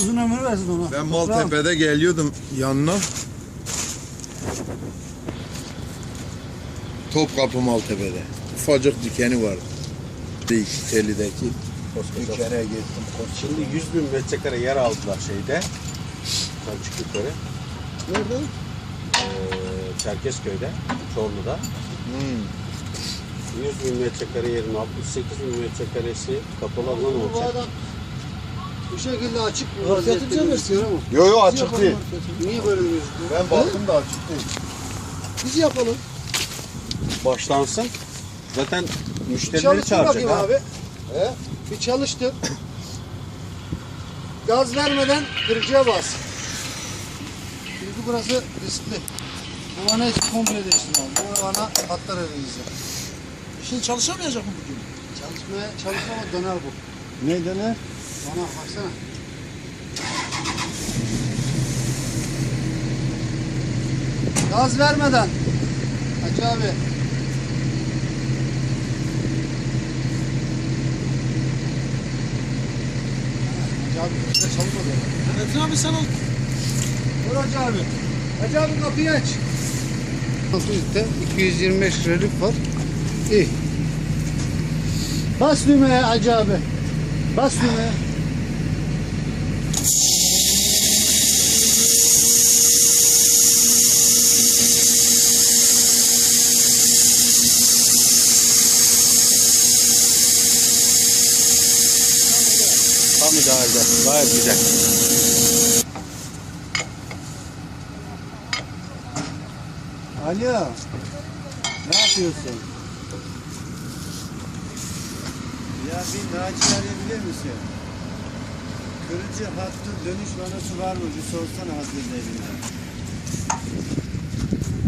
Uzun ömür versin ona. Ben Maltepe'de geliyordum yanına. Topkapı Maltepe'de. Ufacık dükkanı vardı. Değişik telideki. Dükkana gittim. Şimdi 100 bin metrekare yer aldılar şeyde. Çık yukarı. Nerede? Ee, Çerkezköy'de, Çorlu'da. Hmm. 100 bin metrekare yerin 68 bin metrekaresi kapalı alan Bu olacak. adam bu şekilde açık bir vaziyette gözüküyor ama. Yo yo Biz açık yapalım değil. Niye böyle gözüküyor? Ben baktım da açık değil. Biz yapalım. Başlansın. Zaten Bir müşterileri çalıştır çağıracak. bakayım ha. abi. He? Bir çalıştır. Gaz vermeden kırıcıya bas. Çünkü burası riskli. Bu vana hiç komple değiştir abi. Bu vana patlar elinizde. Şimdi çalışamayacak mı bugün? Çalışmaya çalışma ama döner bu. Ne döner? Bana baksana. Gaz vermeden. Hacı abi. Hacı abi bize çalmadı. Metin abi sen ol. Dur Hacı abi. Hacı abi kapıyı aç. Altı 225 liralık var. İyi. Bas düğmeye Hacı abi. Bas düğmeye. Tam idealde. Gayet güzel. Alo. Ne yapıyorsun? Ya bir Naci arayabilir misin? Kırıcı hattı dönüş vanosu var mı? Bir sorsana hazır evinde.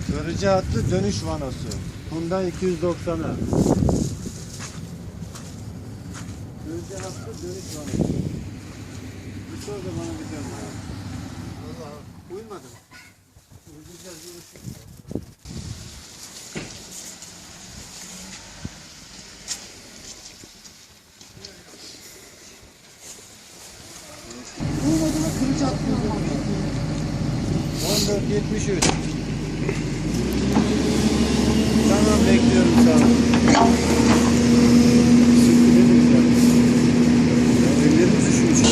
Kırıcı hattı dönüş vanosu. Honda 290'a. Kırıcı hattı dönüş vanosu. Bir sor da bana bir dön. Vallahi uymadım. Uyuyacağız yürüyüşü. Uymadı mı kırıcı atmıyor. 1473. Tamam bekliyorum sağ ol. Ellerim düşmüş.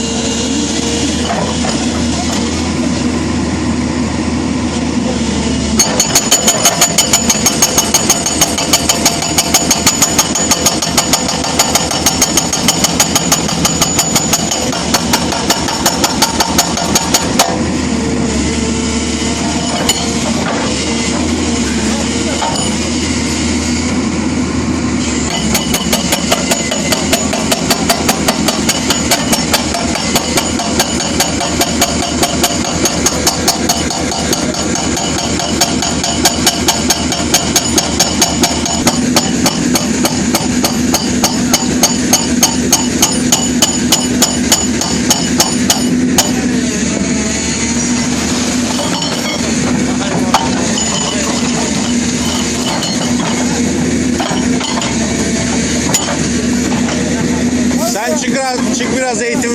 Sen çık, biraz- çık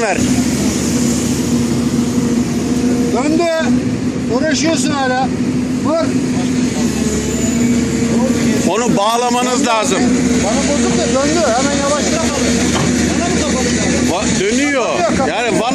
ver. Döndü. Uğraşıyorsun hala. Bak. Onu bağlamanız lazım. Bana bozuk da döndü. Hemen yavaşla. Va- dönüyor. Yani bana